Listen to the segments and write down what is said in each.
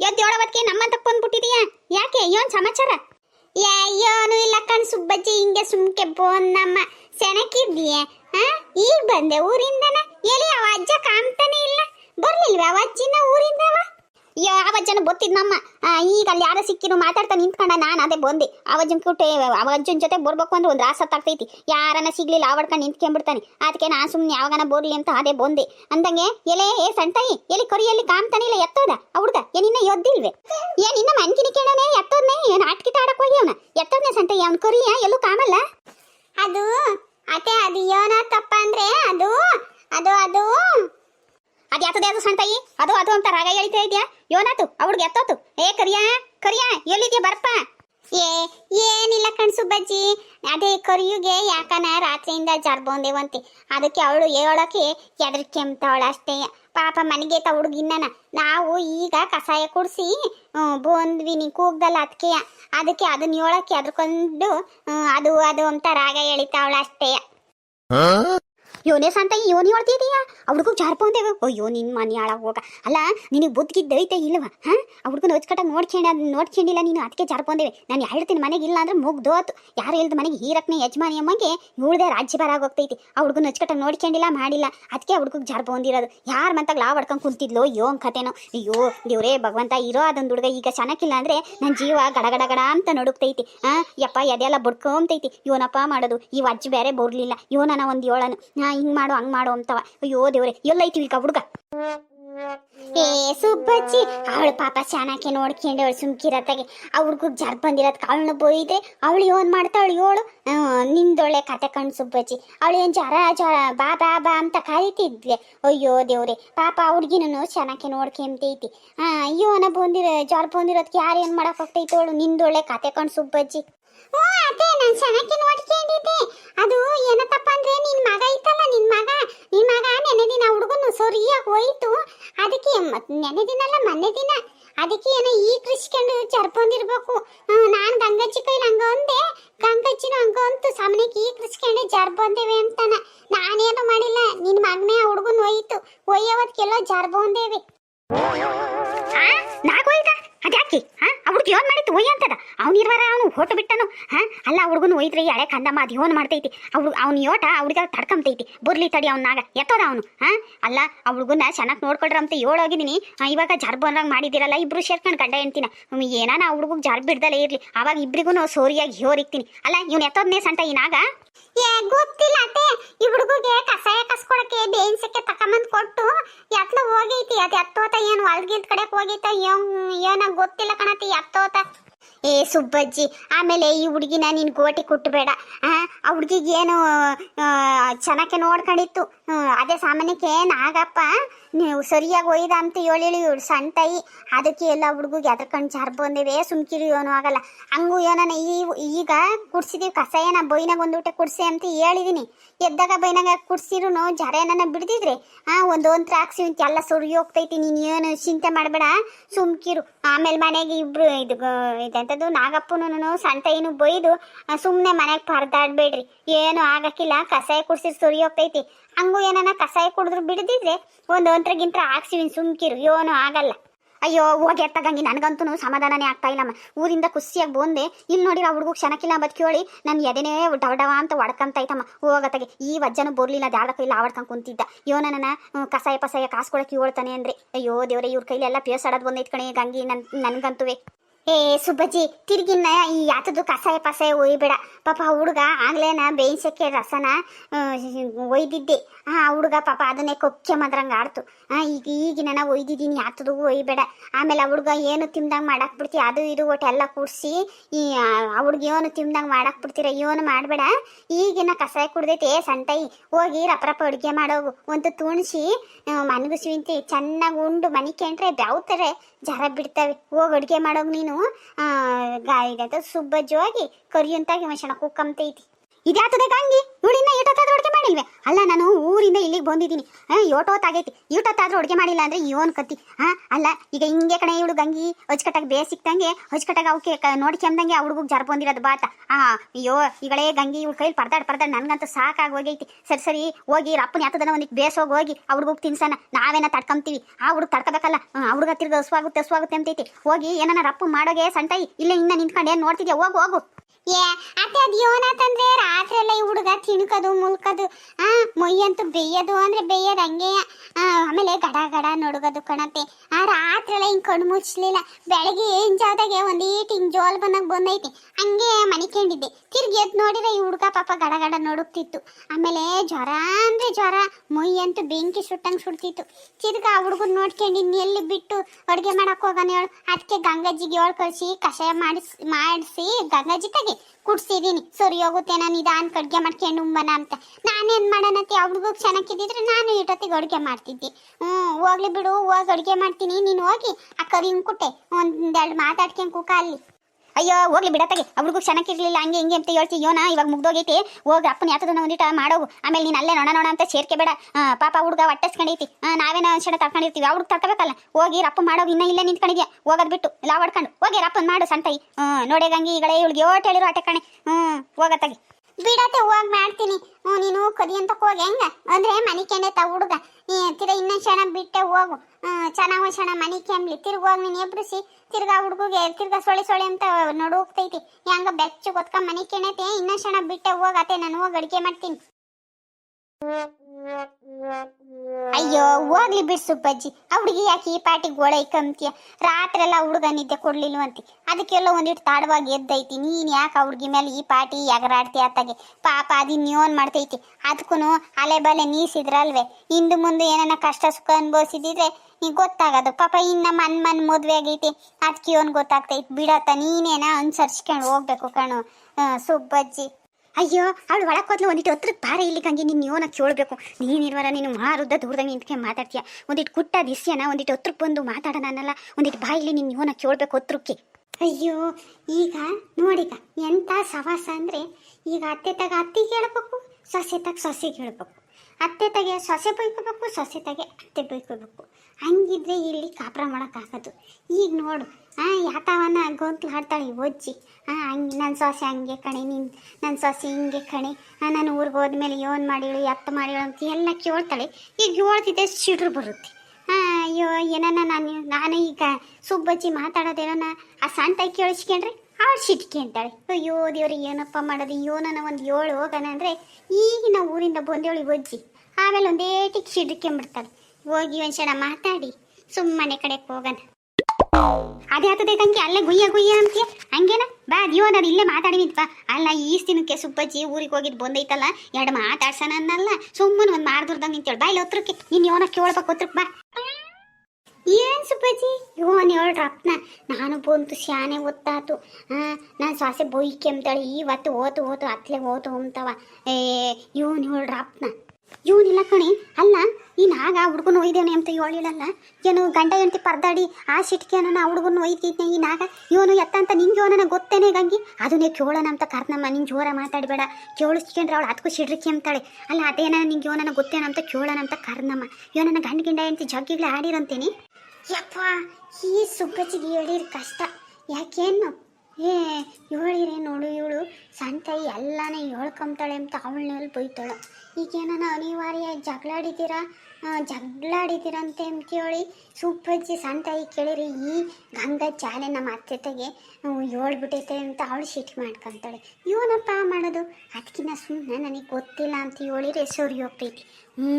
ಎದ್ದು ನಮ್ಮ ನಮ್ಮಂತ ಬಂದ್ಬಿಟ್ಟಿದೀಯಾ ಯಾಕೆ? ಏನ್ ಸಮಾಚಾರ? ಏನು ಇಲ್ಲ ಕಣ್ ಸುಬ್ಬಜ್ಜಿ, ಹಿಂಗೆ ಸುಮ್ಕೆ ಬೋನ್ನಮ್ಮ ಸೆನಕಿದ್ಯೆ ಹಾ ಈಗ ಬಂದೆ ಊರಿಂದನ? ಎಲ್ಲಿ ಅವ? ಅಜ್ಜ ಕಾಣ್ತಾನೆ ಇಲ್ಲ. ಬರ್ಲಿಲ್ವ ಅವ ಅಜ್ಜಿನ ಊರಿಂದವ? ಯಾವ ಜನ ಗೊತ್ತಿದ್ನಮ್ಮ? ಆ, ಈಗ ಅಲ್ಲಿ ಯಾರೋ ಸಿಕ್ಕಿರು ಮಾತಾಡ್ತಾ ನಿಂತ್ಕೊಂಡ ನಾನು ಅದೇ ಬಂದೆ. ಅವಜ್ಜನ್ ಕುಟ್ಟೆ ಅವಜ್ಜನ ಜೊತೆ ಬರ್ಬೇಕು ಅಂದ್ರೆ ಒಂದು ರಾಸ ತಗ್ತೈತಿ ಯಾರನ್ನ ಸಿಗ್ಲಿಲ್ಲ ಆವಡ್ಕೊಂಡು ನಿಂತ್ಕೊಂಡ್ಬಿಡ್ತಾನೆ. ಅದಕ್ಕೆ ನಾನು ಸುಮ್ಮನೆ ಯಾವಾಗನ ಬೋರ್ಲಿ ಅಂತ ಅದೇ ಬಂದೆ. ಅಂದಂಗೆ ಎಲೆ ಏ ಸಂತಾಯಿ ಎಲ್ಲಿ ಕರಿಯಲ್ಲಿ ಕಾಮ್ತಾನೆ ಇಲ್ಲ ಎತ್ತೋದ? ಹುಡ್ಗ ಏನಿನ್ನ ಎದ್ದಿಲ್ವೇ? ಏನ್ ಇನ್ನ ಮನ್ಕಿನಿ ಕೇಳನೆ ಎತ್ತೋದ್ನೆ ಏನ್ ಆಟ್ಕಿಟ ಆಡಕ್ ಅವನ? ಎತ್ತೋದ್ನೆ ಸಂತಾಯಿ ಅವ್ನ ಕರಿಯ ಎಲ್ಲೂ ಕಾಮಲ್ಲ? ಅದು ಅದೇ ಅದು ತಪ್ಪ ಅಂದ್ರೆ ಅದು ಅದು ಅದು ಅದು ಯಾತದೆ ಅದು ತಾಯಿ ಅದು ಅದು ಅಂತ ರಾಗ ಹೇಳ್ತಾ ಇದೆಯಾ? ಯೋನಾತು, ಅವಳಿಗೆ ಎತ್ತೋತು. ಏ, ಕರಿಯಾ ಕರಿಯಾ, ಎಲ್ಲಿದ್ಯಾ, ಬರ್ಪ? ಏ, ಏನಿಲ್ಲ ಕಣ್ ಬಜ್ಜಿ. ಅದೇ ಕರಿಯುಗೆ ಯಾಕನ ರಾತ್ರಿಯಿಂದ ಜರ್ಬಂದೇವಂತೆ. ಅದಕ್ಕೆ ಅವಳು ಹೇಳೋಕೆ ಎದ್ರ ಕೆಮ್ತಾವಳ ಅಷ್ಟೇ ಪಾಪ ಮನೆಗೆ ತ ಹುಡುಗಿನ್ನ ನಾವು ಈಗ ಕಷಾಯ ಕುಡಿಸಿ ಬಂದ್ವಿ ನೀ ಕೂಗ್ದಲ್ಲ ಅದಕ್ಕೆ ಅದಕ್ಕೆ ಅದನ್ನ ಹೇಳೋಕೆ ಅದ್ರಕೊಂಡು ಅದು ಅದು ಅಂತ ರಾಗ ಎಳಿತಾವಳ ಅಷ್ಟೇ ಯೋನೇ ಸಂತ ಯೋನಿ ಹೇಳ್ತಿದೀಯಾ ಅವ್ರಿಗೂ ಜಾರ್ಪೊಂದೇವು ಅಯ್ಯೋ, ನಿನ್ ಮನೆ ಹಾಳಾಗ ಹೋಗ. ಅಲ್ಲ, ನಿನಗೆ ಬುದ್ಧಿಗಿದ್ದೈತೆ ಇಲ್ವ? ಹಾ? ಅವ್ರಿಗೂ ನೋಚ್ಕಟ್ಟಾಗ ನೋಡ್ಕೊಂಡ, ನೋಡ್ಕೊಂಡಿಲ್ಲ ನೀನು? ಅದಕ್ಕೆ ಜಾರ್ಪೊಂದೇವೆ ನಾನು ಹೇಳ್ತೀನಿ, ಮನೆಗೆ ಇಲ್ಲ ಅಂದ್ರೆ ಮುಗ್ದೋತು ಯಾರು ಹೇಳ್ದು ಮನೆಗೆ ಹೀರಕ್ನೆ ಯಜಮಾನಿ ಅಮ್ಮಂಗೆ ಇವಳ್ದೆ ರಾಜ್ಯಭಾರ ಆಗೋಗ್ತೈತಿ. ಅವ್ರಿಗೂ ನೋಚ್ಕಟ್ಟಾಗ ನೋಡ್ಕೊಂಡಿಲ್ಲ, ಮಾಡಿಲ್ಲ. ಅದಕ್ಕೆ ಹುಡುಗ ಜಾರ್ಪೊಂದಿರೋದು ಯಾರ ಮಂತಾಗ ಲಾ ಹೊಡ್ಕೊಂಡು ಕುಂತಿದ್ಲೋ ಯೋನ್ ಕತೆನೋ. ಅಯ್ಯೋ, ದೇವ್ರೇ, ಭಗವಂತ ಇರೋ ಅದೊಂದು ಹುಡುಗ. ಈಗ ಚೆನ್ನಾಗಿಲ್ಲ ಅಂದ್ರೆ ನನ್ನ ಜೀವ ಗಡಗಡಗಡ ಗಡ ಗಡ ಅಂತ ನಡುಕ್ತೈತಿ ಆ ಯಪ್ಪ ಎದೆಲ್ಲ ಬುಡ್ಕೊಂತೈತಿ. ಇವನಪ್ಪ ಮಾಡೋದು. ಈ ಅಜ್ಜಿ ಬೇರೆ ಬೋರ್ಲಿಲ್ಲ. ಇವನನ ಒಂದು ಏಳನು. ನಾ ಹಿಂಗ್ ಮಾಡು, ಹಂಗ್ ಮಾಡು ಅಂತವ. ಅಯ್ಯೋ ದೇವ್ರೆ ಎಲ್ಲೈತಿ ಈಗ ಹುಡುಗ? ಏ, ಸುಬ್ಬಜ್ಜಿ, ಅವಳು ಪಾಪ ಚೆನ್ನಾಕೆ ನೋಡ್ಕೊಂಡು ಅವಳು ಸುಮ್ಕಿರತ್ತಾಗೆ. ಆ ಹುಡ್ಗಗ್ ಜರ್ ಬಂದಿರತ್ ಅವಳನ್ನ ಬೋಯ್ದೆ. ಅವಳು ಏನ್ ಮಾಡ್ತಾವಳು ಏಳು ನಿಂದೊಳ್ಳೆ ಕತೆ ಕಣ್ ಸುಬ್ಬಜ್ಜಿ. ಅವಳು ಏನ್ ಜರ ಜರ ಬಾ ಬಾ ಬಾ ಅಂತ ಕರಿತಿದ್ಲೆ. ಅಯ್ಯೋ ದೇವ್ರೆ, ಪಾಪ ಹುಡ್ಗಿನೂ ಚೆನ್ನಾಕೆ ನೋಡ್ಕೊಂತೈತಿ ಆ ಇವನ ಬಂದಿರ ಜಾರ್ ಬಂದಿರೋದಕ್ಕೆ ಯಾರು ಏನ್ ಮಾಡಕ್ ಹೋಗ್ತೈತೆ ಅವಳು ನಿಂದೊಳ್ಳೆ ಕತೆ ಕಣ್ ಸುಬ್ಬಜ್ಜಿ. ಓ ಅದೇ ನಾನು ಚೆನ್ನಾಗಿ ನೋಡ್ಕೊಂಡಿದ್ದೆ ಅದು ಏನತ್ತಪ್ಪ ಅಂದ್ರೆ ನಿನ್ ಮಗ ಇತ್ತಲ್ಲ, ನಿನ್ ಮಗ. ನಿನ್ ಮಗ ನೆನೆ ದಿನ ಹುಡುಗನು ಸರಿಯಾಗಿ ಹೋಯಿತು. ಅದಕ್ಕೆ ನೆನೆ ದಿನ ಅಲ್ಲ, ಮೊನ್ನೆ ದಿನ. ಅದಕ್ಕೆ ಏನೋ ಈ ಕೃಷಿಕೊಂಡು ಜರ್ಬಂದಿರ್ಬೇಕು ನಾನು ಗಂಗಜ್ಜಿ ಕೈಲಿ ಹಂಗ ಅಂದೆ. ಗಂಗಜ್ಜಿನೂ ಹಂಗ ಅಂತು ಸಾಮನೆಗೆ ಈ ಕೃಷಿಕೊಂಡು ಜರ್ಬಂದೇವೆ ಅಂತಾನ. ನಾನೇನು ಮಾಡಿಲ್ಲ, ನಿನ್ ಮಗನೇ ಆ ಹುಡುಗನ್ ಹೋಯ್ತು. ಒಯ್ಯವತ್ಕೆಲ್ಲ ಜರ್ಬಂದೇವೆ. ಅದ್ಯಾಕೆ ಹಾ? ಹುಡುಗಿ ಯೋನ್ ಮಾಡಿತ್ತು ಒಯ್ಯ ಅಂತದ ಅವ್ನು ಇರುವಾರ ಅವನು ಹೊಟ್ಟು ಬಿಟ್ಟನು, ಹಾ? ಅಲ್ಲ ಹುಡುಗನ ಒಯ್ದ್ರಿ ಹಳೆ ಕಂದಮ್ಮ ಅದು ಯೋನ್ ಮಾಡ್ತೈತಿ. ಅವ್ರು ಅವ್ನ ಯೋಟ ಅವ್ರಿಗೆ ತಡ್ಕಂತೈತಿ. ಬುರ್ಲಿ ತಡಿ ಅವ್ನಾಗ ಎತ್ತೋದ ಅವನು, ಹಾ? ಅಲ್ಲ, ಆ ಹುಡುಗನ ಚೆನ್ನಾಗಿ ನೋಡ್ಕೊಳ್ರ ಅಂತ ಹೇಳೋಗಿದ್ದೀನಿ ಇವಾಗ ಜಾರ್ ಬಂದಂಗ್ ಮಾಡಿದಿರಲ್ಲ ಇಬ್ರು ಸೇರ್ಕೊಂಡು ಗಂಡ ಹೆಣ್ತಿನ ಏನಾನ ಆ ಹುಡುಗ ಜಾರ್ ಬಿಡ್ದಲೇ ಇರ್ಲಿ. ಅವಾಗ ಇಬ್ರಿಗೂ ಸೋರಿಯಾಗಿ ಹೋರಿಕ್ತೀನಿ ಅಲ್ಲ, ಇವ್ನು ಎತ್ತೋದ್ನೇ ಸಂಟ ಇನಾಗ ಏ, ಗೊತ್ತಿಲ್ಲ ಅತ್ತೆ. ಈ ಹುಡುಗಗೆ ಕಸಾಯ ಕಸ್ಕೊಳಕ್ಕೆ ಬೇಯಿಸಕ್ಕೆ ತಕೊಂಬಂದ್ ಕೊಟ್ಟು ಎತ್ಲ ಹೋಗೈತಿ. ಅದು ಎತ್ತೋತ ಏನು ಹೊಲ್ಗಿಂದ ಕಡೆ ಹೋಗೈತ, ಏನ ಗೊತ್ತಿಲ್ಲ ಕಣತಿ ಎತ್ತೋತ ಏ ಸುಬ್ಬಜ್ಜಿ, ಆಮೇಲೆ ಈ ಹುಡುಗಿನ ನೀನು ಗೋಟಿ ಕುಟ್ಟಬೇಡ ಆ ಹುಡುಗಿಗೆ ಏನು ಚೆನ್ನಾಗಿ ನೋಡ್ಕೊಂಡಿತ್ತು. ಅದೇ ಸಾಮಾನ್ಯಕ್ಕೆ ನಾಗಪ್ಪ, ನೀವು ಸರಿಯಾಗಿ ಒಯ್ದ ಅಂತ ಹೇಳಿಳಿ ಇವಳು ಸಣ್ಣ ತಾಯಿ. ಅದಕ್ಕೆ ಎಲ್ಲ ಹುಡುಗಿಗೆ ಎದ್ರಕಂಡು ಜಾರ್ ಬಂದಿವೆ, ಸುಮ್ಕಿರಿ ಏನು ಆಗಲ್ಲ. ಹಂಗೂ ಏನನ ಈ ಈಗ ಕುಡ್ಸಿದೀವಿ ಕಸಾಯನ ಬೈನಾಗ ಒಂದು ಊಟ ಕುಡ್ಸಿ ಅಂತ ಹೇಳಿದೀನಿ. ಎದ್ದಾಗ ಬೈನಾಗ ಕುಡ್ಸಿರು ಜರ ಏನನ ಬಿಡ್ದಿದ್ರೆ, ಆ ಒಂದು ತ್ರಾಕ್ಸಿ ಎಲ್ಲ ಸುರಿ ಹೋಗ್ತೈತಿ ನೀನು ಏನು ಚಿಂತೆ ಮಾಡಬೇಡ, ಸುಮ್ಕಿರು. ಆಮೇಲೆ ಮನೆಗೆ ಇಬ್ರು ಇದು ಗ- ಅಂತದ್ದು ನಾಗಪ್ಪನೂ ಸಂತೆಯನ್ನು ಬೈದು ಸುಮ್ಮನೆ ಮನೆಗೆ ಪರದಾಡ್ಬೇಡ್ರಿ. ಏನು ಆಗಕ್ಕಿಲ್ಲ, ಕಸಾಯ ಕುಡ್ಸಿರ್ ಸುರಿ ಹೋಗ್ತೈತಿ ಹಂಗೂ ಏನನ ಕಸಾಯ ಕುಡಿದ್ರು ಬಿಡದಿದ್ರೆ ಒಂದು ಒಂತ್ರಗಿಂತ್ರ ಹಾಕ್ಸಿವಿನ್ ಸುಮ್ಕಿರು. ಏನು ಆಗಲ್ಲ. ಅಯ್ಯೋ, ಹೋಗಿ ಎತ್ತಗಂಗಿ ನನಗಂತೂ ಸಮಾಧಾನನೇ ಆಗ್ತಾ ಇಲ್ಲಮ್ಮ. ಊರಿಂದ ಖುಷಿಯಾಗಿ ಬಂದೆ. ಇಲ್ಲಿ ನೋಡಿರ ಹುಡುಗ ಕ್ಷಣಕ್ಕಿಲ್ಲ ಬದ್ ಕೇಳಿ ನನ್ನ ಎದೆನೇ ಡವ ಡವ ಅಂತ ಐತಮ್ಮ ಹೋಗತ್ತಾಗೆ. ಈ ವಜ್ಜನ ಬರ್ಲಿಲ್ಲ ದಾಡ ಕೈಲಿ ಆವಡ್ಕೊಂಡ್ ಕುಂತಿದ್ದ. ಯೋ ನನ್ನ ಕಸಾಯ ಪಸಾಯ ಕಾಸು ಕೊಡಕ್ಕೆ ಹೇಳ್ತಾನೆ ಅಂದ್ರೆ. ಅಯ್ಯೋ ದೇವ್ರೆ, ಇವ್ರ ಕೈಲಿ ಎಲ್ಲ ಪೇಸಾಡೋದು ಬಂದೈತ್ ಕಣೆ ಗಂಗಿ ನನ್, ನನ್ಗಂತುವೆ. ಏ, ಸುಬ್ಬಜ್ಜಿ ತಿರ್ಗಿನ್ನ ಈ ಯಾತದ್ದು ಕಸಾಯ ಪಸಾಯ ಒಯ್ಬೇಡ. ಪಾಪ ಹುಡುಗ ಆಗ್ಲೇನ ಬೇಯಿಸಕ್ಕೆ ರಸನ ಒಯ್ದಿದ್ದೆ. ಆ ಹುಡುಗ ಪಾಪ ಅದನ್ನೇ ಕೊಕ್ಕೆ ಮದ್ರಂಗ ಆಡ್ತು. ಹಾ ಈಗ ಈಗಿನ ಒಯ್ದಿದ್ದೀನಿ, ಯಾತದ್ದು ಒಯ್ಬೇಡ. ಆಮೇಲೆ ಆ ಹುಡುಗ ಏನು ತಿಂದಂಗೆ ಮಾಡಾಕ್ ಬಿಡ್ತಿ ಅದು ಇದು ಒಟ್ಟು ಎಲ್ಲ ಕೂಡಿಸಿ, ಈ, ಆ ಹುಡುಗ ಏನು ತಿಂದಂಗೆ ಮಾಡಾಕ್ ಬಿಡ್ತೀರ ಏನು ಮಾಡಬೇಡ. ಈಗಿನ ಕಸಾಯ ಕುಡ್ದೈತೆ ಸಂತೈ ಹೋಗಿ ರಪ ರಪ ಅಡುಗೆ ಮಾಡೋಗು. ಒಂದು ತುಣಸಿ ಮನಗಸಿಂತಿ ಚೆನ್ನಾಗಿ ಉಂಡು, ಮನೆ ಕೆಂಡ್ರೆ ಬ್ಯಾವ್ತಾರೆ. ಜರ ಬಿಡ್ತವೆ. ಹೋಗಿ ಅಡುಗೆ ಮಾಡೋಗಿ ನೀನು. ಆ, ಗಾ ಇದಂತ ಸುಬ್ಬಜ್ಜಿ ಹೋಗಿ ಕರಿಯಂತಾಗಿ ಮನುಷ್ಯನ ಕುಕ್ಕಂತೈತಿ ಇದ್ಯಾತದೆ ಗಂಗಿ? ಇವಳಿನ್ನ ಮಾಡಿಲ್ವೇ ಅಲ್ಲ, ನಾನು ಊರಿಂದ ಇಲ್ಲಿಗೆ ಬಂದಿದ್ದೀನಿ. ಯೋಟೋತ್ತಾಗೈತಿ ಇಟ್ಟೊತ್ತಾದ್ರೂ ಅಡುಗೆ ಮಾಡಿಲ್ಲ ಅಂದ್ರೆ ಇವನ್ ಕತ್ತಿ. ಹಾಂ ಅಲ್ಲ, ಈಗ ಹಿಂಗೆ ಕಣೆ ಇವಳು ಗಂಗಿ ಬೇ ಬೇಸಿಕ್ದಂಗೆ ಹೊಚ್ಕಟ್ಟಾಗ ಅವಕ್ಕೆ ನೋಡ್ಕೊಂಬಂಗೆ ಆ ಹುಡುಗ ಜರ್ ಬಂದಿರೋದು ಬಾತ. ಹಾಂ ಅಯ್ಯೋ ಈಗಳೇ ಗಂಗಿ ಇವಳು ಕೈಲಿ ಪರ್ದಾಡ್ ಪರ್ದಾಡ್ ನನಗಂತೂ ಸಾಕಾಗಿ ಹೋಗೈತಿ. ಸರಿ ಸರಿ, ಹೋಗಿ ರಪ್ಪನ ಯಾತದನ ಒಂದಿಗೆ ಬೇಸೋಗಿ ಹೋಗಿ ಆ ಹುಡುಗ ತಿನ್ಸನ ನಾವೇನ ತಡ್ಕೊಂತೀವಿ ಆ ಹುಡುಗ ತಡ್ಕೋಬೇಕಲ್ಲ. ಹುಡುಗ ತಿರ್ಗಿ ಹಸುವಾಗುತ್ತೆ ಹಸುವಾಗುತ್ತೆ ಅಂತೈತಿ ಹೋಗಿ ಏನನ ರಪ್ಪು ಮಾಡೋಗೆ ಸಂಟೈ, ಇಲ್ಲೇ ಇನ್ನ ನಿಂತ್ಕೊಂಡು ಏನು ನೋಡ್ತಿದ್ಯಾ? ಹೋಗು ಹೋಗು. ಏ ಅತ್ತೆ ಅದು ಯೋನಾತಂದ್ರೆ ರಾತ್ರಿ ಎಲ್ಲ ಈ ಹುಡುಗ ತಿನ್ಕೋದು, ಮುಲ್ಕೋದು, ಆ ಮೊಯ್ಯಂತೂ ಬೇಯೋದು, ಅಂದ್ರೆ ಬೇಯೋದು ಹಂಗೆ ಆಮೇಲೆ ಗಡ ಗಡ ನಡುಗೋದು ಕಣತೆ ಆ, ರಾತ್ರಿ ಎಲ್ಲ ಹಿಂಗ್ ಕಣ್ಣು ಮುಚ್ಚಲಿಲ್ಲ ಬೆಳಗ್ಗೆ ಏನ್ ಜಾವದಾಗೆ ಒಂದೀಟ್ ಹಿಂಗ್ ಜೋಲ್ ಬಂದಾಗ ಬಂದೈತಿ. ಹಂಗೆ ಮನಿಕೊಂಡಿದ್ದೆ ತಿರ್ಗಿ ಎದ್ದು ನೋಡಿದ್ರೆ ಈ ಹುಡುಗ ಪಾಪ ಗಡ ಗಡ ನಡುಗ್ತಿತ್ತು. ಆಮೇಲೆ ಜ್ವರ ಅಂದ್ರೆ ಜ್ವರ ಮೊಯ್ಯಂತೂ ಬೆಂಕಿ ಸುಟ್ಟಂಗ್ ಸುಡ್ತಿತ್ತು. ತಿರ್ಗ ಆ ಹುಡುಗನ್ ನೋಡ್ಕೊಂಡು ಎಲ್ಲಿ ಬಿಟ್ಟು ಅಡುಗೆ ಮಾಡಕ್ ಹೋಗೋಣ ಹೇಳು. ಅದಕ್ಕೆ ಗಂಗಾಜಿಗೆ ಏಳು ಕಳಿಸಿ, ಕಷಾಯ ಮಾಡಿಸಿ ಮಾಡಿಸಿ ಗಂಗಾಜಿ ತಗೆ. ಕುಡ್ಸಿದೀನಿ. ಸರಿ ಹೋಗುತ್ತೆ ನಾನು ಇದಾನ್ ಅಡ್ಗೆ ಮಾಡ್ಕೊಂಡು ಉಂಬನ ಅಂತ. ನಾನೇನ್ ಮಾಡೋಣಂತೆ ಅವ್ರಿಗೂ ಚೆನ್ನಾಗಿದ್ದಿದ್ರೆ ನಾನು ಇಟ್ಟೊತ್ತಿಗೆ ಅಡುಗೆ ಮಾಡ್ತಿದ್ದೆ. ಹ್ಞೂ, ಹೋಗ್ಲಿ ಬಿಡು, ಹೋಗಿ ಅಡುಗೆ ಮಾಡ್ತೀನಿ, ನೀನು ಹೋಗಿ ಆ ಕರಿ ಕುಟ್ಟೆ. ಒಂದೆರಡು ಮಾತಾಡ್ಕೊಂಡು ಕೂಕ ಅಲ್ಲಿ ಅಯ್ಯೋ, ಹೋಗ್ಲಿ ಬಿಡತ್ತಾಗೆ ಅವ್ರಿಗೂ ಚೆನ್ನಾಗಿರ್ಲಿಲ್ಲ ಹಂಗೆ ಹಿಂಗೆ ಅಂತ ಹೇಳ್ತಿ, ಯೋನ, ಇವಾಗ ಮುಗ್ದೋಗೈತಿ. ಹೋಗಿ ಅಪ್ಪನ ಯಾತದನ್ನ ಒಂದಿಟ ಮಾಡೋಗು. ಆಮೇಲೆ ನೀನು ಅಲ್ಲೇ ನೋಣ ಅಂತ ಸೇರ್ಕೆ ಬೇಡ. ಪಾಪ ಹುಡುಗ ಹೊಟ್ಟೆಸ್ಕೊಂಡೈತಿ. ನಾವೇನೋ ಕ್ಷಣ ತಡ್ಕೊಂಡಿರ್ತೀವಿ ಅವ್ರಿಗೆ ತಡ್ಕೋಬೇಕಲ್ಲ ಹೋಗಿ ರಪ್ಪ ಮಾಡೋಗಿ. ಇನ್ನ ಇಲ್ಲೇ ನಿಂತ್ಕೊಂಡಿದ್ಯಾ? ಹೋಗೋದು ಬಿಟ್ಟು. ಲಾ ಹೊಡ್ಕೊಂಡು. ಹೋಗಿ ರಪ್ಪನ ಮಾಡು, ಸಂತೈ. ಹ್ಞೂ ನೋಡೇ ಗಂಗಿ ಈಗಳೇ ಇವಳಿಗೆ ಓಟ್ ಹೇಳಿರೋ ಆಟೆ ಕಣೆ. ಹ್ಞೂ ಹೋಗತ್ತಾಗಿ ಬಿಡತ್ತೆ, ಹೋಗಿ ಮಾಡ್ತೀನಿ. ನೀನು ಕದಿ ಅಂತ ಹೋಗಿ ಹೆಂಗ? ಅಂದ್ರೆ ಮನೆ ಕೆಂಡೈತ ಹುಡುಗ. ತಿರ್ಗ ಇನ್ನೊಂದು ಕ್ಷಣ ಬಿಟ್ಟೆ ಹೋಗು. ಚೆನ್ನಾಗ ಕ್ಷಣ ಮನೆ ತಿರ್ಗ ಹೋಗ್ ನೀನು ಎಬ್ರಿಸಿ, ತಿರ್ಗಾ ಹುಡುಗಿಗೆ ತಿರ್ಗಾ ಸೊಳಿ ಸೊಳಿ ಅಂತ ನೋಡು ಹೋಗ್ತೈತಿ ಹೆಂಗ ಬೆಚ್ಚ ಗೊತ್ಕ ಮನೆ ಕೆಣೈತೆ, ಇನ್ನೊಂದು ಕ್ಷಣ ಬಿಟ್ಟೆ ಹೋಗತ್ತೆ ನಾನು ಹೋಗಿ ಅಡುಗೆ ಮಾಡ್ತೀನಿ. ಅಯ್ಯೋ, ಹೋಗ್ಲಿ ಬಿಡ್ ಸುಬ್ಬಜ್ಜಿ ಆ ಯಾಕೆ ಈ ಪಾಟಿ ಗೋಳೆ ಕಂತೀಯ ರಾತ್ರಿ ಎಲ್ಲ ಹುಡುಗ ನಿದ್ದೆ ಕೊಡ್ಲಿಲ್ವಂತಿ ಅದಕ್ಕೆಲ್ಲ ಒಂದಿಟ್ಟು ತಾಡವಾಗಿ ಎದ್ದೈತಿ. ನೀನ್ ಯಾಕೆ ಆ ಮೇಲೆ ಈ ಪಾಟಿ ಎಗರಾಡ್ತಿ ಅತ್ತಾಗೆ? ಪಾಪ ಅದಿನ್ಯೋನ್ ಮಾಡ್ತೈತಿ. ಅದಕ್ಕೂ ಅಲೆ ಬಲೆ ನೀಸಿದ್ರಲ್ವೇ? ಹಿಂದೆ ಮುಂದೆ ಏನನ್ನ ಕಷ್ಟ ಸುಖ ಅನ್ಭವಿಸಿದ್ರೆ ನೀ ಗೊತ್ತಾಗದು. ಪಾಪ ಇನ್ನ ಮನ್ ಮನ್ ಮದ್ವೆ ಆಗೈತಿ. ಅದಕ್ಕೆ ಇವನ್ ಗೊತ್ತಾಗ್ತೈತಿ. ಬಿಡತ್ತ, ನೀನೇನ ಅನ್ಸರ್ಸ್ಕೊಂಡು ಹೋಗ್ಬೇಕು ಕಣು. ಸುಬ್ಬಜ್ಜಿ ಅಯ್ಯೋ, ಅವಳು ಒಳಕ್ಕೆ ಹೋದ್ಲು ಒಂದಿಟ್ಟು ಹತ್ರಕ್ಕೆ ಬಾರ ಇಲ್ಲಿ ನಿನ್ನ ಯೋನ ಕೇಳಬೇಕು. ನೀನಿರುವರ ನೀನು ಮಾರುದ್ದ ದೂರದಾಗ ನಿಂತ್ಕೊಂಡು ಮಾತಾಡ್ತೀಯ. ಒಂದಿಟ್ಟು ಕುಟ್ಟ ದಿಸ್ಯನ ಒಂದಿಟ್ಟು ಹತ್ರಕ್ಕೆ ಬಂದು ಮಾತಾಡೋಣ ಅನ್ನಲ್ಲ. ಒಂದಿಟ್ಟು ಇಲ್ಲಿ ನಿನ್ನ ಯೋನ ಕೇಳಬೇಕು ಹತ್ರಕ್ಕೆ ಅಯ್ಯೋ, ಈಗ ನೋಡಿಗ ಎಂಥ ಸವಾಸ ಅಂದರೆ ಈಗ ಅತ್ತೆ ತಗ ಅತ್ತಿಗೆ ಕೇಳಬೇಕು, ಸೊಸೆ ತಗ ಸೊಸೆ ಕೇಳಬೇಕು. ಅತ್ತೆ ತಗೆ ಸೊಸೆ ಬೈಕೋಬೇಕು, ಸೊಸೆ ತಗೆ ಅತ್ತೆ ಬೈಕೋಬೇಕು. ಹಂಗಿದ್ರೆ ಇಲ್ಲಿ ಕಾಪುರ ಮಾಡೋಕ್ಕಾಗದು ಈಗ ನೋಡು ಆ ಯಾತವನ ಗೊಂತ್ಲು ಹಾಡ್ತಾಳೆ ಒಜ್ಜಿ. ಹಾಂ ಹಂಗೆ ನನ್ನ ಸೊಸೆ ಹಂಗೆ ಕಣೆ ನಿನ್ ನನ್ನ ಸೊಸೆ ಹಿಂಗೆ ಕಣೆ. ಆ, ನಾನು ಊರಿಗೆ ಹೋದ್ಮೇಲೆ ಯೋನ್ ಮಾಡಿಳು ಎತ್ತ ಮಾಡಿಳು ಅಂತ ಎಲ್ಲ ಕೇಳ್ತಾಳೆ. ಈಗ ಹೇಳ್ತಿದ್ದೆ ಸಿಡ್ರು ಬರುತ್ತೆ. ಹಾಂ ಅಯ್ಯೋ ಏನನ ನಾನು ನಾನು ಈಗ ಸುಬ್ಬಜ್ಜಿ ಮಾತಾಡೋದೇನೋ ಆ ಸಂತ ಕೇಳಿಸ್ಕೊಂಡ್ರೆ ಅವಳು ಸಿಟ್ಕಿ ಅಂತಾಳೆ. ಅಯ್ಯೋ ದೇವ್ರಿ ಏನಪ್ಪ ಮಾಡೋದು? ಅಯ್ಯೋ ನನ್ನ ಒಂದು ಏಳು ಹೋಗೋಣ ಅಂದರೆ ಈಗಿನ ಊರಿಂದ ಬಂದೇವಳು ಈ ಒಜ್ಜಿ. ಆಮೇಲೆ ಒಂದೇಟಿಗೆ ಸಿಡ್ಕೊಂಬಿಡ್ತಾಳೆ ಹೋಗಿ ಒಂದು ಕ್ಷಣ ಮಾತಾಡಿ. ಸುಮ್ಮನೆ ಕಡೆ ಹೋಗೋಣ ಅದೇ ಆತದೆ ತಂಗಿ ಅಲ್ಲೇ ಗುಯ್ಯ ಗುಯ್ಯ ಅಂತೀಯ. ಹಂಗೇನ? ಬಾ ಅದ್ಯೋ ನಾನು ಇಲ್ಲೇ ಮಾತಾಡಿ ನಿಂತ್ಪ ಅಲ್ಲ, ಈ ದಿನಕ್ಕೆ ಸುಬ್ಬಜ್ಜಿ ಊರಿಗೆ ಹೋಗಿದ್ ಬಂದೈತಲ್ಲ, ಎರಡು ಮಾತಾಡ್ಸೋಣ ಅನ್ನಲ್ಲ. ಸುಮ್ಮನೆ ಒಂದು ಮಾರ್ದುರ್ದಂಗೆ ನಿಂತೇಳಿ ಬಾ, ಇಲ್ಲಿ ಹತ್ರಕ್ಕೆ ನೀನು ಯೋನ ಕೇಳ್ಬೇಕು ಹತ್ರಕ್ಕೆ ಬಾ. ಏನ್ ಸುಬ್ಬಜ್ಜಿ? ಯೋನ್ ಹೇಳ್ರಪ್ನ ನಾನು ಬಂತು ಶಾನೆ ಒತ್ತಾತು. ಹಾಂ ನಾನು ಸ್ವಾಸೆ ಬೊಯ್ಕೆ ಅಂತಾಳೆ. ಇವತ್ತು ಓತು ಓತು ಅತ್ಲೆ ಓತು ಹೋಗ್ತಾವ ಏ ಇವನ್ ಹೇಳ್ರಪ್ನ ಇವನಿಲ್ಲ ಕಣಿ. ಅಲ್ಲ, ಈ ನಾಗ ಹುಡುಗನ ಒಯ್ದೇನೆ ಅಂತ ಹೇಳಿಳಲ್ಲ ಏನು ಗಂಡ ಹೆಂಡತಿ ಪರ್ದಾಡಿ ಆ ಸಿಟ್ಕೆನ ನಾ ಹುಡುಗನ ಈ ನಾಗ. ಇವನು ಎತ್ತ ಅಂತ ನಿಂಗೆ ಇವನ ಗೊತ್ತೇನೆ ಗಂಗಿ? ಅದನ್ನೇ ಕೇಳೋಣ ಅಂತ ಕರ್ನಮ್ಮ ನಿಂಗೆ ಜೋರ ಮಾತಾಡಬೇಡ. ಕೇಳಿಸ್ಕೊಂಡ್ರೆ ಅವಳು ಅದಕ್ಕೂ ಸಿಡ್ರಿಕೆ ಅಂತಾಳೆ. ಅಲ್ಲ, ಅದೇನ ನಿಂಗೆ ಇವನ ಗೊತ್ತೇನ ಅಂತ ಕೇಳೋಣ ಅಂತ ಕರ್ನಮ್ಮ. ಇವನನ್ನ ಗಂಡ ಗಿಂಡ ಹೆಂಡತಿ ಜಗ್ಗಿಗಳೇ ಆಡಿರಂತೇನಿ. ಯಪ್ಪ, ಈ ಸುಬ್ಬಚ್ಚಿಗೆ ಹೇಳಿರ ಕಷ್ಟ. ಯಾಕೇನು? ಏ ಹೇಳಿರೆ ನೋಡು, ಇವಳು ಸಂತಾಯಿ ಎಲ್ಲಾನೇ ಹೇಳ್ಕೊಂತಾಳೆ ಅಂತ ಅವಳನ್ನೆಲ್ಲ ಬೈತಾಳ. ಈಗೇನ ಅನಿವಾರ್ಯ ಜಗಳಾಡಿದ್ದೀರಾ? ಅಂತ ಕೇಳಿ ಸೂಪಜ್ಜಿ ಸುಬ್ಬಜ್ಜಿ ತಾಯಿ ಕೇಳಿರಿ, ಈ ಗಂಗಾ ಚಾಲೆ ನಮ್ಮ ಅತ್ತೆತೆಗೆ ಹೇಳ್ಬಿಟ್ಟೈತೆ ಅಂತ ಅವಳು ಸಿಟ್ಟು ಮಾಡ್ಕೊಂತಾಳೆ. ಇವನಪ್ಪ ಮಾಡೋದು? ಅದಕ್ಕಿಂತ ಸುಮ್ಮನೆ ನನಗೆ ಗೊತ್ತಿಲ್ಲ ಅಂತ ಹೇಳಿರಿ ಸೂರ್ಯ ಹೋಗ್ತೈತಿ ಹ್ಞೂ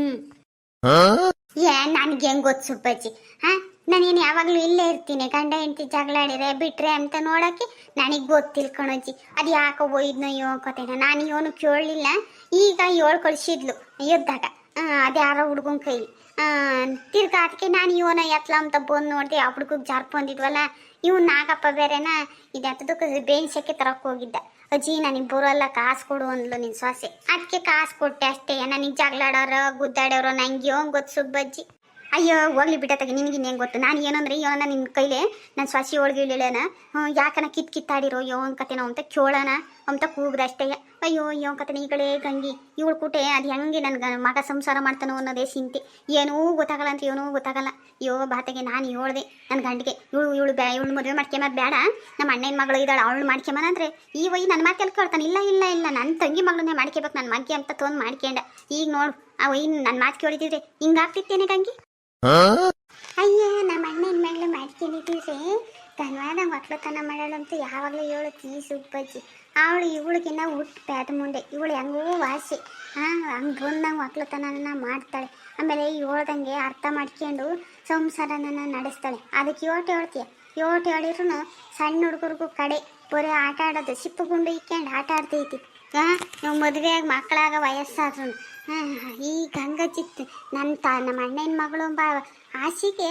ಏ ನನಗೆ ಹೆಂಗ್ ಗೊತ್ತು ಸುಬ್ಬಜ್ಜಿ? ಹಾ? ನಾನೇನು ಯಾವಾಗಲೂ ಇಲ್ಲೇ ಇರ್ತೀನಿ. ಗಂಡ ಹೆಂಡತಿ ಜಗಳಾಡಿರೆ ಬಿಟ್ರೆ ಅಂತ ನೋಡೋಕ್ಕೆ ನನಗೆ ಗೊತ್ತಿಲ್ಲ ಕಣಜ್ಜಿ. ಅದು ಯಾಕೋ ಒಯ್ದ್ನೋ ಯೋಕೋತೇನ ನಾನು ಇವನು ಕೇಳಲಿಲ್ಲ. ಈಗ ಏಳು ಕಳಿಸಿದ್ಲು ಎದ್ದಾಗ. ಅದು ಯಾರೋ ಹುಡುಗನ ಕೈಲಿ. ತಿರ್ಗಾ ಅದಕ್ಕೆ ನಾನು ಇವನ ಎತ್ಲ ಅಂತ ಬಂದು ನೋಡಿದೆ, ಆ ಹುಡುಗಗೆ ಜಾರ್ಪ್ ಬಂದಿದ್ವಲ್ಲ. ಇವ್ನು ನಾಗಪ್ಪ ಬೇರೆನ? ಇದು ಬೇಯಿಸಕ್ಕೆ ತರಕ್ಕೆ ಹೋಗಿದ್ದ. ಅಜ್ಜಿ ನನಗೆ ಬರೋಲ್ಲ ಕಾಸು ಕೊಡು ಅಂದ್ಲು ನಿನ್ನ ಸೊಸೆ. ಅದಕ್ಕೆ ಕಾಸು ಕೊಟ್ಟೆ ಅಷ್ಟೇ. ನನಗೆ ಜಗಳಾಡೋರು ಗುದ್ದಾಡೋರು, ನಂಗೆ ಯೋನ್ ಗೊತ್ತು ಸುಬ್ಬಜ್ಜಿ ಅಯ್ಯೋ, ಹೋಗ್ಲಿ ಬಿಟ್ಟತ್ತಾಗ ನಿನಗೆ ಇನ್ನೇನು ಗೊತ್ತು. ನಾನು ಏನಂದ್ರೆ ಏನೋ ನಿನ್ನ ಕೈಲೇ ನನ್ನ ಸ್ವಾಸಿ ಒಳಗೆ ಹ್ಞೂ ಯಾಕನ ಕಿತ್ ಕಿತ್ತಾಡಿರೋ ಯೋನ್ ಕತೆನೋ ಅಂತ ಕೇಳೋಣ ಅಂತ ಕೂಗ್ದಷ್ಟೇ ಅಯ್ಯೋ ಅಯ್ಯೋ ಕಡೆ ಗಂಗಿ. ಇವಳು ಕೂಟೆ ಅದು ಹೆಂಗೆ ನನ್ನ ಮಗ ಸಂಸಾರ ಮಾಡ್ತಾನೋ ಅನ್ನೋದೇ ಚಿಂತೆ. ಏನೂ ಗೊತ್ತಾಗಲ್ಲ ಅಂತ ಏನೂ ಗೊತ್ತಾಗಲ್ಲ. ಅಯ್ಯೋ ಬಾತೆಗೆ ನಾನು ಹೇಳ್ದೆ ನನ್ನ ಗಂಡಿಗೆ ಇವಳು ಇವಳು ಬ್ಯಾ ಇವಳು ಮದುವೆ ಮಾಡ್ಕೊಂಬ ಬೇಡ ನಮ್ಮ ಅಣ್ಣನ ಮಗಳು ಇದ್ದಾಳೆ ಅವಳು ಮಾಡ್ಕೊಂಬನ ಅಂದ್ರೆ ಈ ವೈ ನನ್ನ ಮಾತು ಕೇಳ್ತಾನೆ ಇಲ್ಲ ಇಲ್ಲ ಇಲ್ಲ ನನ್ನ ತಂಗಿ ಮಗಳನ್ನೇ ಮಾಡ್ಕೋಬೇಕು ನನ್ನ ಮಗ್ಗೆ ಅಂತ ತೊಂದು ಮಾಡ್ಕೊಂಡೆ ಈಗ ನೋಡು ಆ ವೈ ನನ್ನ ಮಾತು ಕೇಳಿದಿದ್ರೆ ಹಿಂಗಾಗ್ತಿತ್ತೇನೆ ಗಂಗಿ? ಅಯ್ಯ ನಮ್ಮ ಅಣ್ಣನ ಮಗಳು ಮಾಡ್ಕೊಂಡಿದ್ದೀರಿ ಧನ್ವಾದ ಮಕ್ಳುತನ ಅಂತ ಯಾವಾಗಲೂ ಹೇಳು ತೀ ಸುಬ್ಬಜ್ಜಿ ಅವಳು ಇವಳಿಗಿನ್ನ ಹುಟ್ಟು ಪ್ಯಾದ ಮುಂದೆ. ಇವಳು ಹೆಂಗೂ ವಾಸಿ. ಹಾಂ, ಹಂಗೆ ಬಂದಂಗೆ ಮಕ್ಳುತನನ ಮಾಡ್ತಾಳೆ. ಆಮೇಲೆ ಹೇಳ್ದಂಗೆ ಅರ್ಥ ಮಾಡ್ಕೊಂಡು ಸಂಸಾರನ ನಡೆಸ್ತಾಳೆ. ಅದಕ್ಕೆ ಯೋಟು ಹೇಳ್ತೀಯ? ಯೋಟು ಹೇಳಿದ್ರು ಸಣ್ಣ ಹುಡುಗರಿಗೂ ಕಡೆ. ಬರೀ ಆಟ ಆಡೋದು. ಸಿಪ್ಪು ಗುಂಡು ಇಕ್ಕೊಂಡು ಆಟ ಆಡ್ತೈತಿ. ಹಾಂ, ನೀವು ಮದುವೆಯಾಗಿ ಮಕ್ಕಳಾಗ ವಯಸ್ಸಾದ್ರು ಹಾಂ ಈ ಗಂಗಜಿತ್ ನನ್ನ ತ ನಮ್ಮ ಅಣ್ಣನ ಮಗಳು ಎಂಬ ಆಸೆಗೆ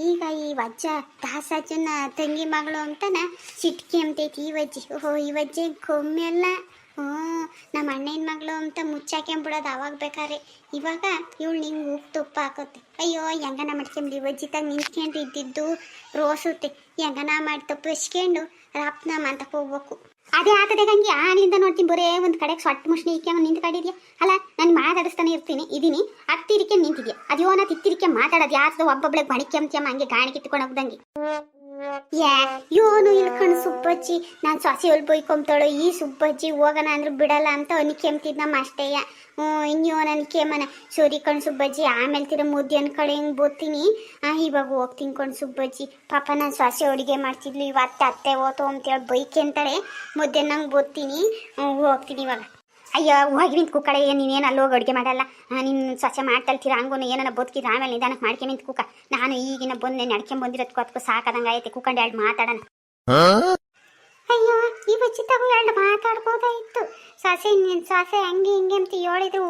ಈಗ ಈ ವಜ್ಜ ದಾಸಜ್ಜನ ತಂಗಿ ಮಗಳು ಅಂತನ ಸಿಟ್ಕಿ ಅಂತೈತಿ ಈ ವಜ್ಜಿ. ಓಹೋ, ಈ ವಜ್ಜೆ ಕೊಮ್ಮೆಲ್ಲ ಹ್ಞೂ, ನಮ್ಮ ಅಣ್ಣನ ಮಗಳು ಅಂತ ಮುಚ್ಚಾಕ್ಯಂಬಿಡೋದು ಅವಾಗ ಬೇಕಾರೆ ಇವಾಗ ಇವಳು ನಿಂಗೆ ಉಪ್ಪು ತುಪ್ಪ ಹಾಕುತ್ತೆ. ಅಯ್ಯೋ ಹೆಂಗನ ಮಾಡ್ಕೊಂಬಿಡಿ. ವಜ್ಜಿತಾಗ ನಿಂತ್ಕೊಂಡು ಇದ್ದಿದ್ದು ರೋಸುತ್ತೆ ಹೆಂಗನ ಮಾಡಿ ತಪ್ಪಿಸ್ಕೊಂಡು ರಾಪ್ನಾಮ ಅಂತ ಹೋಗ್ಬೇಕು. ಅದೇ ಆತದೆ ಗಂಗೆ. ನಿಂದ ನೋಡ್ತೀನಿ ಬರೇ ಒಂದು ಕಡೆಗೆ ಸೊಟ್ಟ ಮುಷ್ಣಿ ಇಕ್ಕೊಂಡು ನಿಂತು ಕಡಿದ್ಯಾ? ಅಲ್ಲ, ನಾನು ಮಾತಾಡಿಸ್ತಾನೆ ಇರ್ತೀನಿ, ಇದೀನಿ. ಹತ್ತಿರಿಕೆ ನಿಂತಿದ್ಯಾ? ಅದ್ಯೋನ ತಿತ್ತಿರಿಕೆ ಮಾತಾಡೋದು ಯಾರ್ದು ಒಬ್ಬೊಬ್ಳೆ ಬಣಿಕೆ ಅಂತ್ಯಮ್ಮ ಹಂಗೆ ಗಾಣಿ ಕಿತ್ಕೊಂಡು ಹೋಗ್ದಂಗೆ. ಯಾ, ಯೋನು ಇಲ್ಕಣ್ ಸುಬ್ಬಜ್ಜಿ. ನಾನು ಸೊಸೆ ಹೊಲ್ ಈ ಸುಬ್ಬಜ್ಜಿ ಹೋಗೋಣ ಅಂದ್ರೆ ಬಿಡಲ್ಲ ಅಂತ ಅನಿಕೆಂತಿದ್ ನಮ್ಮ ಅಷ್ಟೇಯ. ಹ್ಞೂ, ಇನ್ಯೋ ಅನಿಕೆಮನ ಸೋರಿ ಕಣ್ ಸುಬ್ಬಜ್ಜಿ, ಆಮೇಲೆ ತಿರ ಮುದ್ದೆ ಅನ್ಕಡೆ ಹಿಂಗೆ ಬೋತೀನಿ ಇವಾಗ ಹೋಗ್ತೀನಿ ಕಣ್ ಸುಬ್ಬಜ್ಜಿ. ಪಾಪ ನಾನು ಸೊಸೆ ಅಡುಗೆ ಮಾಡ್ತಿದ್ಲು, ಇವತ್ತು ಅತ್ತೆ ಓತು ಅಂತೇಳಿ ಬೈಕ್ ಅಂತಾಳೆ ಮುದ್ದೆ ನಂಗೆ ಬೋತೀನಿ ಹೋಗ್ತೀನಿ ಇವಾಗ. ಅಯ್ಯೋ, ಹೋಗಿ ನಿಂತು ಕುಕ್ಕಡೆ ನೀನೇನು ಅಲ್ಲಿ ಹೋಗಿ ಅಡುಗೆ ಮಾಡಲ್ಲ? ನಿನ್ನ ಸ್ವಚ್ಛ ಮಾಡ್ತಲ್ತೀರ? ಹಂಗೂ ಏನನ್ನ ಬದುಕಿದ್ರೆ ಆಮೇಲೆ ನಿಧಾನಕ್ಕೆ ಮಾಡ್ಕೆ ನಿಂತು ಕುಕ್ಕ ನಾನು ಈಗಿನ ಬಂದೆ ನಡ್ಕೊಂಡ್ ಬಂದಿರೋದಕ್ಕೂ ಅದಕ್ಕೂ ಸಾಕಾದಂಗೆ ಐತೆ ಕುಕ್ಕಂಡು ಎರಡು ಮಾತಾಡೋಣ. ಅಯ್ಯೋ, ಈ ಬಚ್ಚಿತಾಗೂ ಎರಡು ಮಾತಾಡ್ಬೋದಾಯಿತು. ಸೊಸೆ ನಿನ್ನ ಸೊಸೆ ಹಂಗೆ ಹಿಂಗೆ ಅಂತ ಹೇಳಿದ್ರು.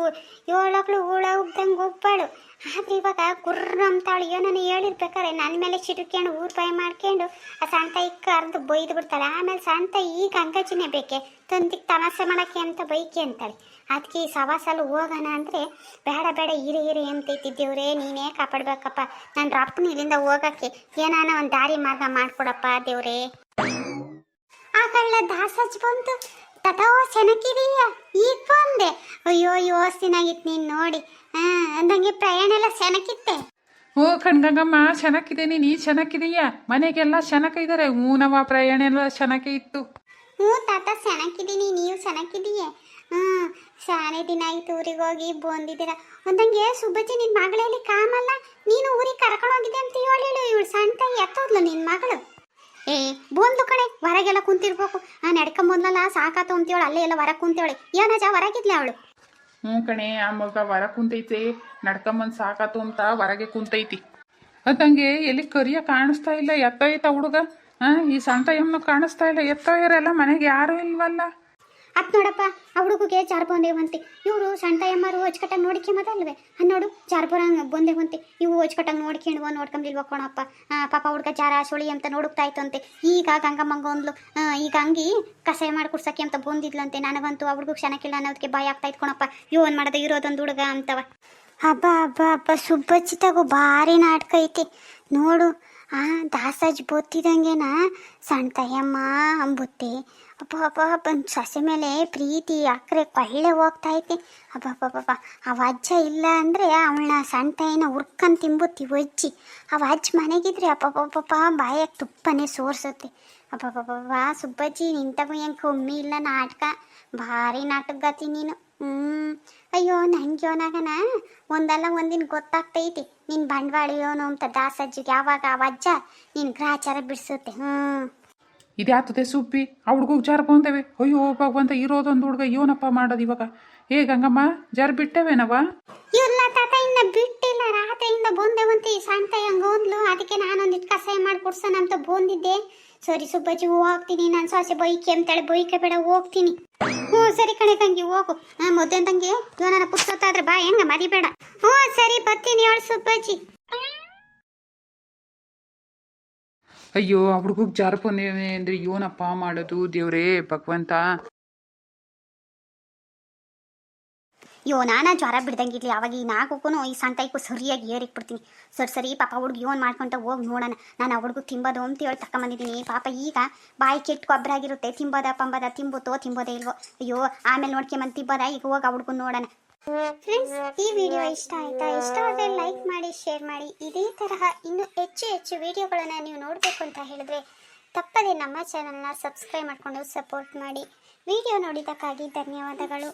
ಏಳಕ್ಳು ಹೂಳ ಉಗ್ದಂಗೆ ಒಬ್ಬಳು ಆದ್ರೆ ಇವಾಗ ಗುರ್ರ ಅಂತಾಳು. ಏನೋ ಹೇಳಿರ್ಬೇಕಾರೆ ನನ್ನ ಮೇಲೆ ಚಿಟುಕ್ಯಂಡು ಊರು ಬಾಯಿ ಮಾಡ್ಕೊಂಡು ಆ ಸಂತ ಇಕ್ಕ ಅರ್ದು ಬೈದು ಬಿಡ್ತಾಳೆ. ಆಮೇಲೆ ಸಂತ ಈಗ ಅಂಗಜಿನೇ ಬೇಕೆ? ತಂದಿಗೆ ತಮಾಸೆ ಮಾಡಕ್ಕೆ ಅಂತ ಬೈಕೆ ಅಂತಾಳೆ. ಅದಕ್ಕೆ ಈ ಸವಾಸಲು ಹೋಗೋಣ ಅಂದರೆ ಬೇಡ ಬೇಡ, ಇರಿ ಇರಿ ಅಂತ ದೇವ್ರೇ ನೀನೇ ಕಾಪಾಡ್ಬೇಕಪ್ಪ. ನನ್ನ ರಪ್ಪನ ಇಲ್ಲಿಂದ ಹೋಗೋಕ್ಕೆ ಏನಾನ ಒಂದು ದಾರಿ ಮಾರ್ಗ ಮಾಡ್ಕೊಡಪ್ಪ ದೇವ್ರೇ. ಆಗಳ ದಾಸಜ್ ಬಂತು ತಟೋ ಸೆನಕಿದೀಯ ಈಗ ಬಂದೆ. ಅಯ್ಯೋ ಯೋಸ್ತಿನಾಗಿತ್ತು ನೀನು ನೋಡಿ. ಹಾಂ ಅಂದಂಗೆ ಪ್ರಯಾಣ ಎಲ್ಲ ಸೆನಕಿತ್ತೆ ಓ ಕಣ್ಗಂಗಮ್ಮ ಚೆನ್ನಾಗಿದ್ದೀನಿ ನೀ ಚೆನ್ನಾಗಿದೀಯಾ ಮನೆಗೆಲ್ಲ ಚೆನ್ನಾಗಿದ್ದಾರೆ ಊನವ ಪ್ರಯಾಣ ಎಲ್ಲ ಚೆನ್ನಾಗೇ ಇತ್ತು. ಹ್ಞೂ ತಾತ ಚೆನ್ನಾಗಿದ್ದೀನಿ ನೀವು ಚೆನ್ನಾಗಿದೀಯೇ ಹ್ಞೂ ಶಾನೆ ದಿನ ಆಯ್ತು ಊರಿಗೆ ಹೋಗಿ ಬಂದಿದ್ದೀರ. ಒಂದಂಗೆ ಸುಬ್ಬಜ್ಜಿ ನಿನ್ನ ಮಗಳಲ್ಲಿ ಕಾಮಲ್ಲ? ನೀನು ಊರಿಗೆ ಕರ್ಕೊಂಡು ಹೋಗಿದ್ದೆ ಅಂತ ಹೇಳಿಳು ಇವಳು ಸಣ್ಣ ಎತ್ತೋದ್ಲು ನಿನ್ನ ಮಗಳು. ಏ ಬಂದು ಕಣೆ ಹೊರಗೆಲ್ಲ ಕುಂತಿರ್ಬೇಕು. ಆ ನಡ್ಕೊಂಬಂದ್ಲಲ್ಲ ಸಾಕಾತು ಅಂತೇಳಿ ಅಲ್ಲೇ ಎಲ್ಲ ಹೊರಗೆ ಕುಂತೇವಳೆ ಏನಜ ಹೊರಗಿದ್ಲೆ ಅವಳು? ಹ್ಞೂ ಕಣೆ, ಆ ಮಗ ಹೊರ ಕುಂತೈತಿ ನಡ್ಕೊಂಬಂದು ಸಾಕಾತು ಅಂತ ಹೊರಗೆ ಕುಂತೈತಿ. ಅದಂಗೆ ಎಲ್ಲಿ ಕರಿಯ ಕಾಣಿಸ್ತಾ ಇಲ್ಲ ಎತ್ತ ಐತ ಹುಡುಗ. ಹಾಂ ಈ ಸಂತ ಎಮ್ಮನು ಕಾಣಿಸ್ತಾ ಇಲ್ಲ, ಎತ್ತೋಯರೆಲ್ಲ ಮನೆಗೆ ಯಾರು ಇಲ್ವಲ್ಲ. ಅತ್ ನೋಡಪ್ಪ, ಆ ಹುಡುಗಿಗೆ ಜಾರ್ ಹೊಂತಿ ಇವರು ಸಣ್ಣ ನೋಡಿಕೆ ಮೊದಲ್ವೇ? ನೋಡ್ಕೊಂಬದಲ್ವೇ ನೋಡು ಜಾರ್ ಬೊಂದೆ ಬಂದೇವಂತೆ ಇವು ಹೊಚ್ಕಟ್ಟಾಗ ನೋಡ್ಕೊಂಡು ನೋಡ್ಕೊಂಬಿಲ್ವ ಕಣಪ್ಪ? ಪಾಪ ಹುಡುಗ ಜಾರ ಸುಳಿ ಅಂತ ನೋಡುಕ್ತಾ ಇತ್ತು ಅಂತೆ. ಈಗ ಗಂಗಮ್ಮಂಗ ಒಂದ್ಲು ಈಗ ಹಂಗಿ ಕಸಾಯ ಮಾಡಿ ಕುಡ್ಸಕ್ಕೆ ಅಂತ ಬಂದಿದ್ಲಂತೆ. ನನಗಂತೂ ಆ ಹುಡುಗ ಚೆನ್ನಾಗಿಲ್ಲ ಅನ್ನೋದಕ್ಕೆ ಭಯ ಆಗ್ತಾ ಇತ್ತು ಕಣಪ್ಪ ಇವನ್ ಮಾಡೋದು? ಇರೋದೊಂದು ಹುಡುಗ ಅಂತವ. ಹಬ್ಬ ಹಬ್ಬ ಹಬ್ಬ ಸುಬ್ಬಚ್ಚಿತಾಗು ಭಾರಿ ನಾಟಕ ಐತಿ. ನೋಡು, ಆ ದಾಸಜ್ ಬೊತ್ತಿದಂಗೆನಾ ಸಣ್ಣ ತಯ್ಯಮ್ಮ ಅಂಬುತ್ತೆ. ಅಪ್ಪ ಅಪ್ಪ ಬಂದು ಸೊಸೆ ಮೇಲೆ ಪ್ರೀತಿ, ಅಕ್ರೆ ಕೊಳ್ಳೆ ಹೋಗ್ತಾ ಐತಿ ಅಪ್ಪ ಅಪ್ಪ ಆ ಅಜ್ಜ ಇಲ್ಲ ಅಂದರೆ ಅವಳನ್ನ ಸಣ್ಣ ತಾಯಿನ ಉರ್ಕೊಂಡು ತಿಂಬುತ್ತಿ ಒಜ್ಜಿ ಅವ ಅಜ್ಜ ಮನೆಗಿದ್ರೆ ಅಪ್ಪಪ್ಪ ಬಾಯಾಗ ತುಪ್ಪನೇ ಸೋರ್ಸುತ್ತೆ. ಅಬ್ಬಬ್ಬಬ್ಬ ಸುಬ್ಬಜ್ಜಿ ನಿಂತಾಗೂ ಹೆಂಗೆ ಕಮ್ಮಿ ಇಲ್ಲ ನಾಟಕ. ಭಾರಿ ನಾಟಕಗತಿ ನೀನು. ಹ್ಞೂ ಅಯ್ಯೋ, ನಂಗೆ ಯೋನಾಗನ ಒಂದಲ್ಲ ಒಂದಿನ ಗೊತ್ತಾಗ್ತೈತಿ. ನಿನ್ನ ಬಂಡವಾಳ ಅಂತ ದಾಸಜ್ಜಿಗೆ ಯಾವಾಗ ಆ ಅಜ್ಜ ನಿನ್ನ ಗ್ರಾಚಾರ ಬಿಡಿಸುತ್ತೆ. ಹ್ಞೂ ಇದ್ಯಾತದೆ ಸುಬ್ಬಿ ಆ ಹುಡುಗ ಜಾರ ಬಂದೇವೆ ಅಯ್ಯೋ, ಭಗವಂತ, ಇರೋದೊಂದು ಹುಡುಗ ಏನಪ್ಪ ಮಾಡೋದು ಇವಾಗ. ಏ, ಗಂಗಮ್ಮ ಜರ್ ಬಿಟ್ಟೇವೇನವ ಇಲ್ಲ ತಾತ, ಇನ್ನ ಬಿಟ್ಟಿಲ್ಲ. ರಾತ್ರಿಯಿಂದ ಬಂದೆವಂತೆ ಈ ಸಣ್ಣ ಹಂಗ ಓದ್ಲು ಅದಕ್ಕೆ ನಾನೊಂದಿಟ್ಟು ಕಸಾಯ ಮಾಡಿ ಕೊಡ್ಸೋಣ ಅಂತ ಬಂದಿದ್ದೆ. ಸರಿ ಸುಬ್ಬಜ್ಜಿ ಹೋಗ್ತೀನಿ ನಾನು ಸೊಸೆ ಬೈಕೆ ಹೇಳಿ ಬೈಕೆ ಬೇಡ, ಹೋಗ್ತೀನಿ. ಹ್ಞೂ, ಸರಿ ಕಣೆ ತಂಗಿ ಹೋಗು. ಹಾಂ ಮೊದ್ಲು ತಂಗಿ ಇವನ ಪುಸ್ತಕ ಆದ್ರೆ ಬಾ, ಹೆಂಗ ಮರಿಬೇಡ. ಹ್ಞೂ, ಸರಿ ಬರ್ತೀನಿ ಹೇಳು ಸುಬ್ಬಜ್ಜಿ. ಅಯ್ಯೋ, ಆ ಹುಡುಗಗೆ ಜಾರ ಬಂದಿದೆ ಅಂದ್ರೆ ಏನಪ್ಪ ಮಾಡೋದು, ದೇವ್ರೇ, ಭಗವಂತ. ಅಯ್ಯೋ, ನಾನಾ ಜ್ವರ ಬಿಡ್ದಂಗಿರ್ಲಿ ಅವಾಗ ಈ ನಾಲ್ಕು ಈ ಸಂತೈಕು ಸರಿಯಾಗಿ ಏರಿಕ್ ಬಿಡ್ತೀನಿ ಸರಿ ಸರಿ, ಪಾಪ ಹುಡುಗಿ ಯೋನ್ ಮಾಡ್ಕೊಂತ ಹೋಗಿ ನೋಡೋಣ. ನಾನು ಆ ಹುಡುಗ ತಿಂಬೋದು ಅಂತ ಹೇಳಿ ತಕೊಂಬಂದಿದ್ದೀನಿ ಪಾಪ ಈಗ ಬಾಯಿ ಕೆಟ್ಟು ಗೊಬ್ಬರಾಗಿರುತ್ತೆ ತಿಂಬೋದ, ಪಂಬದ, ತಿಂಬುತ್ತೋ, ತಿಂಬೋದೇ ಇಲ್ವೋ. ಅಯ್ಯೋ, ಆಮೇಲೆ ನೋಡ್ಕೊಂಬಂದು ತಿಂಬೋದ? ಈಗ ಹೋಗಿ ಆ ಹುಡುಗನ್ ನೋಡೋಣ. ಫ್ರೆಂಡ್ಸ್ ಈ ವಿಡಿಯೋ ಇಷ್ಟ ಆಯ್ತಾ? ಇಷ್ಟ ಆದರೆ ಲೈಕ್ ಮಾಡಿ ಶೇರ್ ಮಾಡಿ. ಇದೇ ತರಹ ಇನ್ನೂ ಹೆಚ್ಚು ಹೆಚ್ಚು ವಿಡಿಯೋಗಳನ್ನು ನೀವು ನೋಡಬೇಕು ಅಂತ ಹೇಳಿದ್ರೆ ತಪ್ಪದೆ ನಮ್ಮ ಚಾನಲ್ನ ಸಬ್ಸ್ಕ್ರೈಬ್ ಮಾಡಿಕೊಂಡು ಸಪೋರ್ಟ್ ಮಾಡಿ. ವಿಡಿಯೋ ನೋಡಿದ್ದಕ್ಕಾಗಿ ಧನ್ಯವಾದಗಳು.